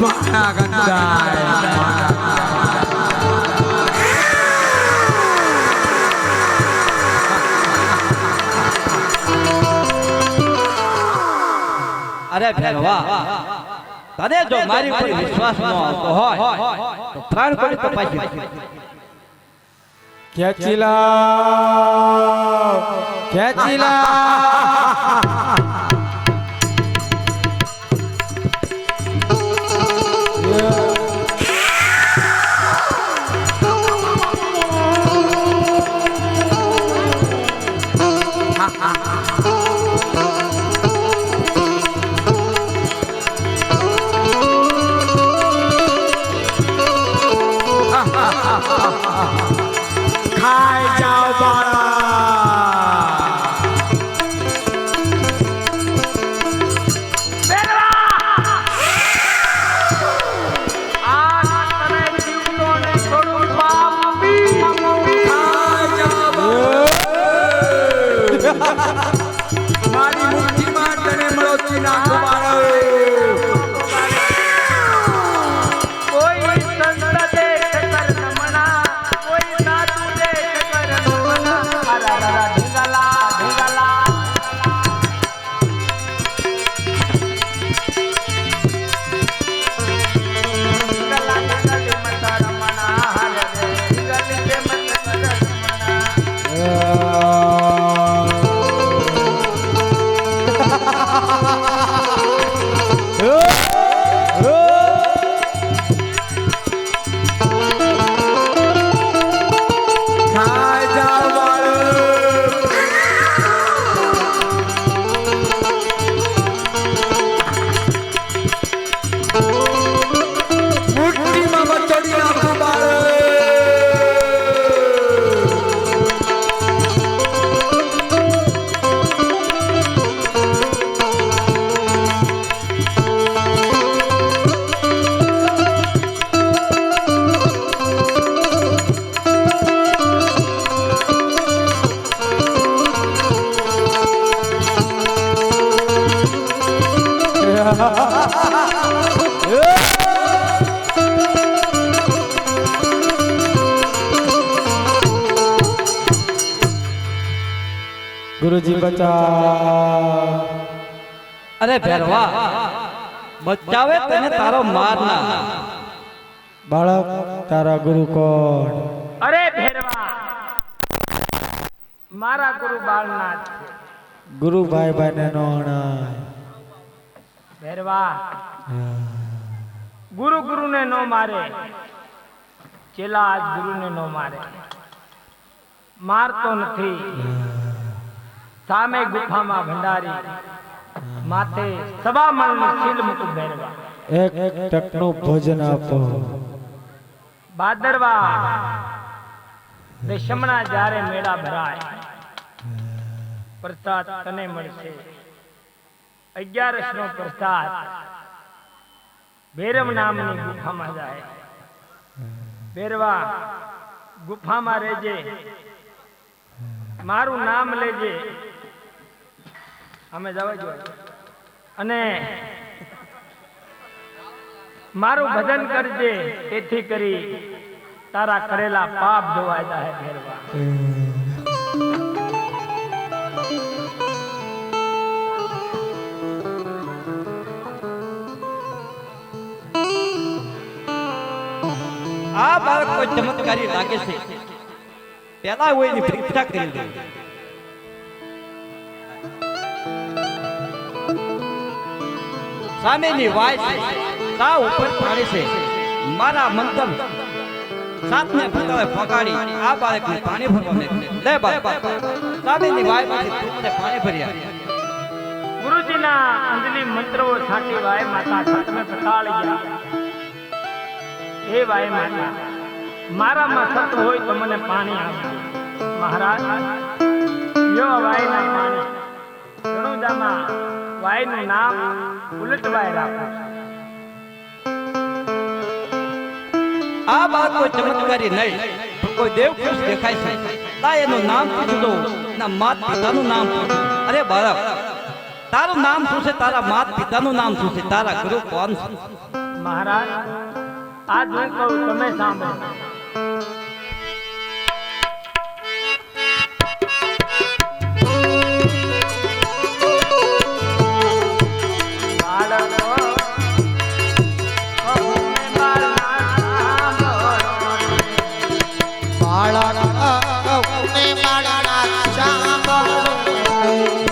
મારા ગંધાય અરે ભેરવા તને જો મારી પર વિશ્વાસ ન આવતો હોય તો પ્રાણ કરી તપાસી ખેંચી લાવ. Yeah. ગુરુજી બચાવ. અરે ભેરવા બચાવે તને તારો માર ના બાળક તારા ગુરુ કોણ? અરે ભેરવા મારા ગુરુ બાળનાથ છે. ગુરુ ભાઈ ભાઈ ને નો અણાય ભેરવા ગુરુ ગુરુને નો મારે. ચેલા આજ ગુરુને નો મારે. મારતો નથી. સામે ગુફામાં ભંડારી. માથે સવા મણનું શીલ મૂકું ભેરવા એક ટકનું ભોજન આપો. ભાદરવા દશમના જ્યારે મેળા ભરાય. પ્રસાદ તને મળશે. અગિયારસ નો પ્રસાદ. ભેરવ નામની ગુફામાં જાય. ભેરવા, ગુફામાં રહેજે. મારું નામ લેજે. અમે જવા જો. અને મારું ભજન કરજે. તેથી કરી તારા કરેલા પાપ ધોવાય જાય ભેરવા. આ બાળક કોઈ ચમત્કારી લાગે છે. પેલા હોય એની પરીક્ષા કરી લે સામેની વાય છે. તા ઉપર પાણી છે. મારા મંતર સાતને ભૂતાવે ફગાડી. આ બાળકને પાણી ભરવા મોકલે. લે બાપ સામેની વાયમાંથી તું મને પાણી ભર્યા. ગુરુજીના અંજલિ મંત્રો છાંટી વાય માતા છાતમે પતાળી ગયા. હે વાય માતા. મારામાં સત હોય તો મને પાણી આપો મહારાજ યો વાયના પાણી. રણુજામાં વાયનું નામ ઉલટવાય રાખો. આ બાળક કોઈ ચમત્કારી નહીં કોઈ દેવ ખુશ દેખાય છે. તા એનું નામ પૂછું દો ના માત પિતાનું નામ પૂછું અરે બાળક તારું નામ શું છે? તારા માત પિતાનું નામ શું છે? તારા ગુરુ કોણ છે? મહારાજ આજ હું કહું તમે સાંભળો બાળકો, બાળના બાળક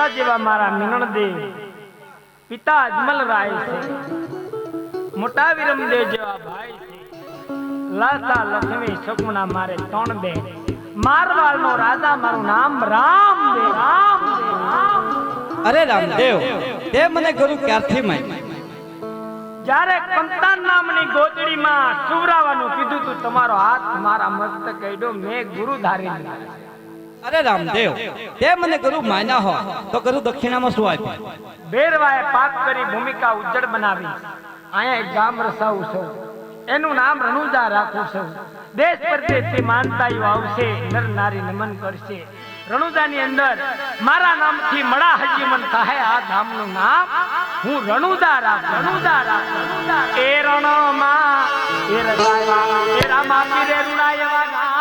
માતા જેવા મારા મિનણ દેવ પિતા અજમલ રાય છે. મોટા વિરમદેવ જેવા ભાઈ છે. લાતા લક્ષ્મી શકુના મારે ત્રણ બે મારવાડનો રાજા મારું નામ રામ દે. રામ અરે રામદેવ તે મને ગુરુ ક્યારથી માય? જ્યારે કંતાન નામની ગોદડીમાં સુવરાવાનું કીધું તું તમારો હાથ મારા મસ્તક અડ્યો મેં ગુરુ ધારી લીધા. અરે રામદેવ, તે મને ગુરુ માન્યા હો તો ગુરુ દક્ષિણામાં શું આપ્યું? ભેરવાએ પાપ કરી ભૂમિકા ઉજ્જડ બનાવી. અહીંયા એક ગામ રસાવું છું. એનું નામ રણુજા રાખું છું. દેશ પરદેશથી માનતાઈઓ આવશે નર નારી નમન કરશે. રણુજાની અંદર મારા નામથી મળા હજીમન થાય આ ધામનું નામ હું રણુદા રાખ. રણુદા રાખ. એ રણમાં એ રણમાં એ રામા પીરે રૂડાયવા ગામ